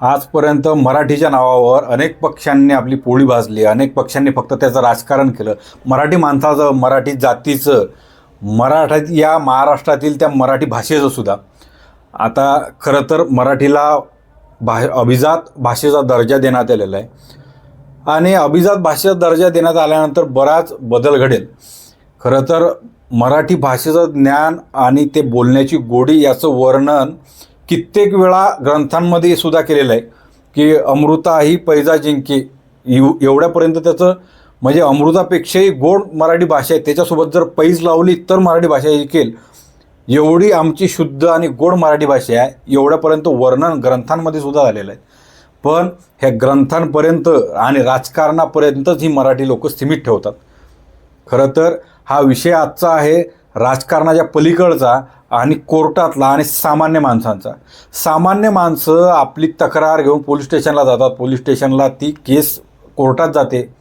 आजपर्यंत मराठीच्या नावावर अनेक पक्षांनी आपली पोळी भाजली अनेक पक्षांनी फक्त त्याचं राजकारण केलं. मराठी माणसाचं मराठी जातीचं मराठा या महाराष्ट्रातील त्या मराठी भाषेचं सुद्धा. आता खरं तर मराठीला भा अभिजात भाषेचा दर्जा देण्यात आलेला आहे. आणि अभिजात भाषेचा दर्जा देण्यात आल्यानंतर बराच बदल घडेल. खरं तर मराठी भाषेचं ज्ञान आणि ते बोलण्याची गोडी याचं वर्णन कित्येक वेळा ग्रंथांमध्ये सुद्धा केलेलं आहे की अमृता ही पैजा जिंकी. एव एवढ्यापर्यंत त्याचं म्हणजे अमृतापेक्षाही गोड मराठी भाषा आहे. त्याच्यासोबत जर पैज लावली तर मराठी भाषा जिंकेल. एवढी आमची शुद्ध आणि गोड मराठी भाषा आहे. एवढ्यापर्यंत वर्णन ग्रंथांमध्ये सुद्धा झालेलं आहे. पण ह्या ग्रंथांपर्यंत आणि राजकारणापर्यंतच ही मराठी लोक सीमित ठेवतात. खरं तर हा विषय आजचा आहे. राजकारणाच्या पलीकडचा आणि कोर्टातला आणि सामान्य माणसांचा. सामान्य माणसं आपली तक्रार घेऊन पोलीस स्टेशनला जातात. पोलीस स्टेशनला ती केस कोर्टात जाते.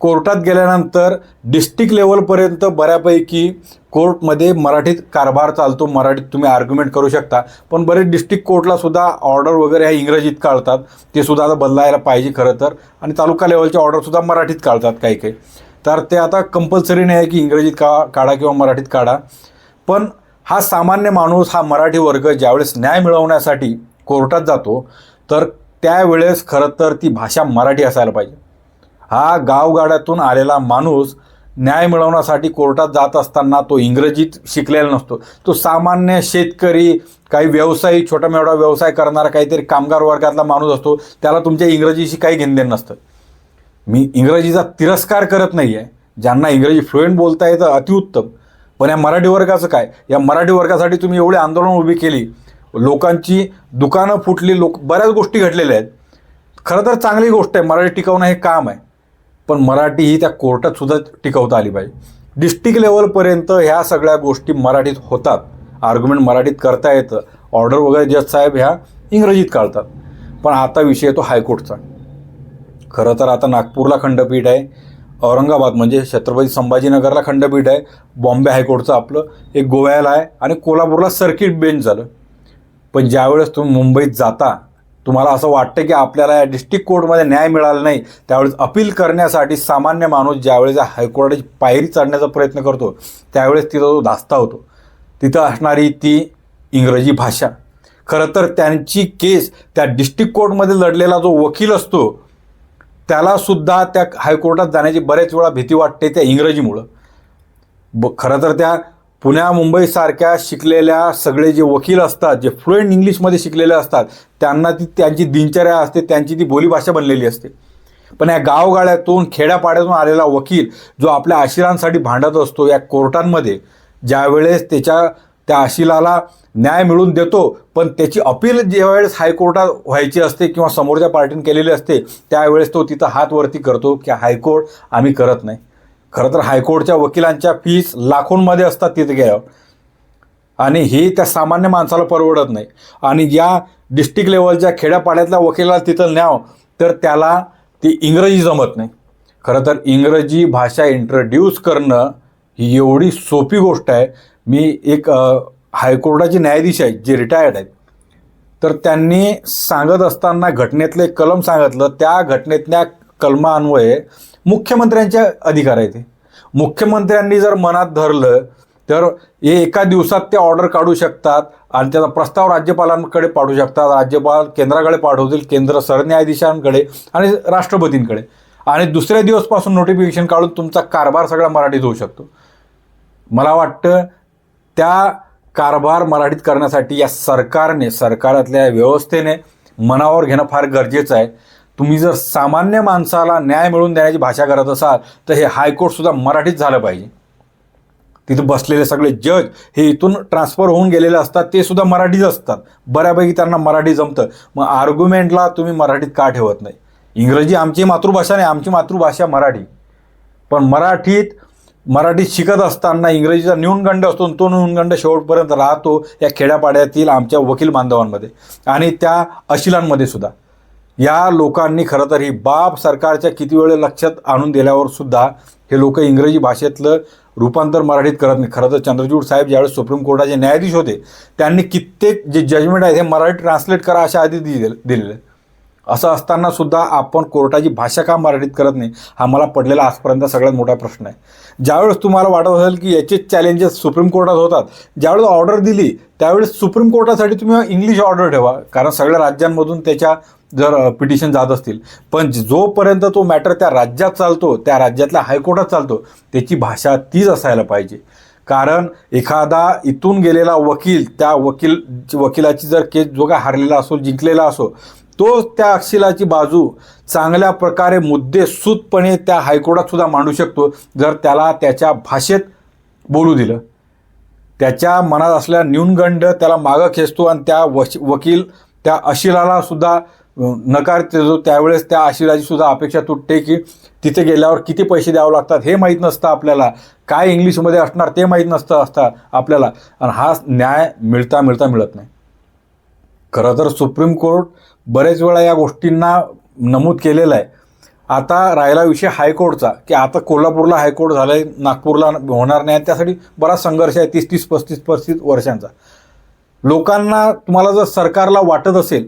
कोर्टात गेल्यानंतर डिस्ट्रिक्ट लेवलपर्यंत बऱ्यापैकी कोर्टमध्ये मराठीत कारभार चालतो. मराठीत तुम्ही आर्ग्युमेंट करू शकता. पण बरेच डिस्ट्रिक्ट कोर्टला सुद्धा ऑर्डर वगैरे ह्या इंग्रजीत काढतात. ते सुद्धा आता बदलायला पाहिजे खरं तर. आणि तालुका लेवलच्या ऑर्डरसुद्धा मराठीत काढतात काही काही. तर ते आता कंपल्सरी नाही आहे की इंग्रजीत का काढा किंवा मराठीत काढा. पण हा सामान्य माणूस हा मराठी वर्ग ज्यावेळेस न्याय मिळवण्यासाठी कोर्टात जातो तर त्यावेळेस खरं तर ती भाषा मराठी असायला पाहिजे. हा गावगाड्यातून आलेला माणूस न्याय मिळवण्यासाठी कोर्टात जात असताना तो इंग्रजीत शिकलेला नसतो. तो सामान्य शेतकरी काही व्यवसायी छोटा मोठा व्यवसाय करणारा काहीतरी कामगार वर्गातला माणूस असतो त्याला तुमच्या इंग्रजीशी काही घेणदेण नसतं. मी इंग्रजीचा तिरस्कार करत नाही आहे ज्यांना इंग्रजी फ्लुएंट बोलता येतं अतिउत्तम. पण या मराठी वर्गाचं काय? या मराठी वर्गासाठी तुम्ही एवढी आंदोलन उभी केली. लोकांची दुकानं फुटली लोक बऱ्याच गोष्टी घडलेल्या आहेत. खरं तर चांगली गोष्ट आहे मराठी टिकवणं हे काम आहे. पण मराठी ही त्या कोर्टात सुद्धा टिकवता आली पाहिजे. डिस्ट्रिक्ट लेवलपर्यंत ह्या सगळ्या गोष्टी मराठीत होतात. आर्ग्युमेंट मराठीत करता येतं. ऑर्डर वगैरे जज साहेब ह्या इंग्रजीत काढतात. पण आता विषय येतो हायकोर्टचा. खरं तर आता नागपूरला खंडपीठ आहे. औरंगाबाद म्हणजे छत्रपती संभाजीनगरला खंडपीठ आहे. बॉम्बे हायकोर्टचं आपलं एक गोव्याला आहे आणि कोल्हापूरला सर्किट बेंच झालं. पण ज्यावेळेस तुम्ही मुंबईत जाता तुम्हाला असं वाटतं की आपल्याला या डिस्ट्रिक्ट कोर्टमध्ये न्याय मिळाला नाही त्यावेळेस अपील करण्यासाठी सामान्य माणूस ज्यावेळेस हायकोर्टाची पायरी चढण्याचा प्रयत्न करतो त्यावेळेस तिथं तो धास्ता होतो. तिथं असणारी ती इंग्रजी भाषा. खरं तर त्यांची केस त्या डिस्ट्रिक्ट कोर्टमध्ये लढलेला जो वकील असतो त्याला सुद्धा त्या हायकोर्टात जाण्याची बरेच वेळा भीती वाटते त्या इंग्रजीमुळं. ब खरं तर त्या पुण्या मुंबईसारख्या शिकलेल्या सगळे जे वकील असतात जे फ्लुएंट इंग्लिशमध्ये शिकलेले असतात त्यांना ती त्यांची दिनचर्या असते त्यांची ती बोलीभाषा बनलेली असते. पण या गावगाड्यातून खेड्यापाड्यातून आलेला वकील जो आपल्या आशिरांसाठी भांडत असतो या कोर्टांमध्ये ज्यावेळेस त्याच्या त्या आशिलाला न्याय मिळवून देतो पण त्याची अपील ज्यावेळेस हायकोर्टात व्हायची असते किंवा समोरच्या पार्टीने केलेली असते त्यावेळेस तो तिथं हात वरती करतो की हायकोर्ट आम्ही करत नाही. खरं तर हायकोर्टच्या वकिलांच्या फीस लाखोंमध्ये असतात तिथे गेल्यावर आणि हे त्या सामान्य माणसाला परवडत नाही. आणि या डिस्ट्रिक्ट लेवलच्या खेड्यापाड्यातल्या वकिलाला तिथं न्याव तर त्याला ती इंग्रजी जमत नाही. खरं तर इंग्रजी भाषा इंट्रोड्यूस करणं ही एवढी सोपी गोष्ट आहे. मी एक हायकोर्टाचे न्यायाधीश आहेत जे रिटायर्ड आहेत. तर त्यांनी सांगत असताना घटनेतले कलम सांगितलं त्या घटनेतल्या कलमान्वये मुख्यमंत्र्यांचे अधिकार आहे ते मुख्यमंत्र्यांनी जर मनात धरलं तर हे एका दिवसात ते ऑर्डर काढू शकतात आणि त्याचा प्रस्ताव राज्यपालांकडे पाठवू शकतात. राज्यपाल केंद्राकडे पाठवतील केंद्र सरन्यायाधीशांकडे आणि राष्ट्रपतींकडे. आणि दुसऱ्या दिवसपासून नोटिफिकेशन काढून तुमचा कारभार सगळा मराठीत होऊ शकतो. मला वाटतं त्या कारभार मराठीत करण्यासाठी या सरकारने सरकारातल्या व्यवस्थेने मनावर घेणं फार गरजेचं आहे. तुम्ही जर सामान्य माणसाला न्याय मिळवून देण्याची भाषा करत असाल तर हे हायकोर्टसुद्धा मराठीत झालं पाहिजे. तिथं बसलेले सगळे जज हे इथून ट्रान्सफर होऊन गेलेले असतात ते सुद्धा मराठीच असतात. बऱ्यापैकी त्यांना मराठी जमतं. मग आर्ग्युमेंटला तुम्ही मराठीत का ठेवत नाही? इंग्रजी आमची मातृभाषा नाही आमची मातृभाषा मराठी. पण मराठीत मराठीत शिकत असताना इंग्रजीचा न्यूनगंड असतो आणि तो न्यूनगंड शेवटपर्यंत राहतो या खेड्यापाड्यातील आमच्या वकील बांधवांमध्ये आणि त्या अशिलांमध्ये सुद्धा. या लोकांनी खरं तर ही बाब सरकारच्या किती वेळ लक्षात आणून दिल्यावर सुद्धा हे लोक इंग्रजी भाषेतलं रूपांतर मराठीत करत नाही खरं तर चंद्रचूड साहेब ज्यावेळेस सुप्रीम कोर्टाचे न्यायाधीश होते त्यांनी कित्येक जे जजमेंट आहे हे मराठी ट्रान्सलेट करा अशा आधी दिले दिलेले. असं असताना सुद्धा आपण कोर्टाची भाषा का मराठीत करत नाही हा मला पडलेला आजपर्यंत सगळ्यात मोठा प्रश्न आहे. ज्यावेळेस तुम्हाला वाटत असेल की याचेच चॅलेंजेस सुप्रीम कोर्टात होतात ज्यावेळेस ऑर्डर दिली त्यावेळेस सुप्रीम कोर्टासाठी तुम्ही इंग्लिश ऑर्डर ठेवा कारण सगळ्या राज्यांमधून त्याच्या जर पिटिशन जात असतील. पण जोपर्यंत तो मॅटर त्या राज्यात चालतो त्या राज्यातल्या हायकोर्टात चालतो त्याची भाषा तीच असायला पाहिजे. कारण एखादा इथून गेलेला वकील त्या वकील वकिलाची जर केस जो काय हारलेला असो जिंकलेला असो तो त्या अक्षिलाची बाजू चांगल्या प्रकारे मुद्दे सूतपणे त्या हायकोर्टात सुद्धा मांडू शकतो जर त्याला त्याच्या भाषेत बोलू दिलं. त्याच्या मनात असलेला न्यूनगंड त्याला मागं खेचतो आणि त्या वश वकील त्या अशिलाला सुद्धा नकार देतो. त्यावेळेस त्या अशिलाची सुद्धा अपेक्षा तुटते की तिथे गेल्यावर किती पैसे द्यावे लागतात हे माहीत नसतं आपल्याला. काय इंग्लिशमध्ये असणार ते माहीत नसतं असतं आपल्याला. आणि हा न्याय मिळता मिळता मिळत नाही. खरं तर सुप्रीम कोर्ट बरेच वेळा या गोष्टींना नमूद केलेलं आहे. आता राहिला विषय हायकोर्टचा की आता कोल्हापूरला हायकोर्ट झालं आहे नागपूरला होणार नाही त्यासाठी बराच संघर्ष आहे तीस तीस पस्तीस पस्तीस वर्षांचा. लोकांना तुम्हाला जर सरकारला वाटत असेल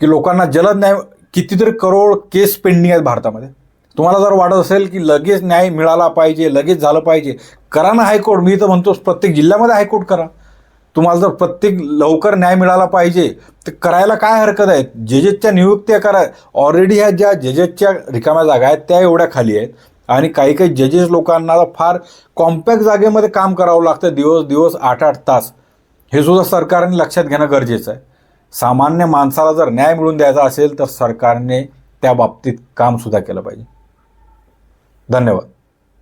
की लोकांना जलद न्याय कितीतरी करोड केस पेंडिंग आहेत भारतामध्ये. तुम्हाला जर वाटत असेल की लगेच न्याय मिळाला पाहिजे लगेच झालं पाहिजे करा ना हायकोर्ट. मी तर म्हणतो प्रत्येक जिल्ह्यामध्ये हायकोर्ट करा. तुम्हाला जर प्रत्येक लवकर न्याय मिळाला पाहिजे तर करायला काय हरकत आहे? जजेसच्या नियुक्त्या करा ऑलरेडी ह्या ज्या जजेसच्या रिकाम्या जागा आहेत त्या एवढ्या खाली आहेत. आणि काही काही जजेस लोकांना फार कॉम्पॅक्ट जागेमध्ये काम करावं लागतं दिवस दिवस आठ आठ तास. हे सुद्धा सरकारने लक्षात घेणं गरजेचं आहे. सामान्य माणसाला जर न्याय मिळवून द्यायचा असेल तर सरकारने त्या बाबतीत कामसुद्धा केलं पाहिजे. धन्यवाद.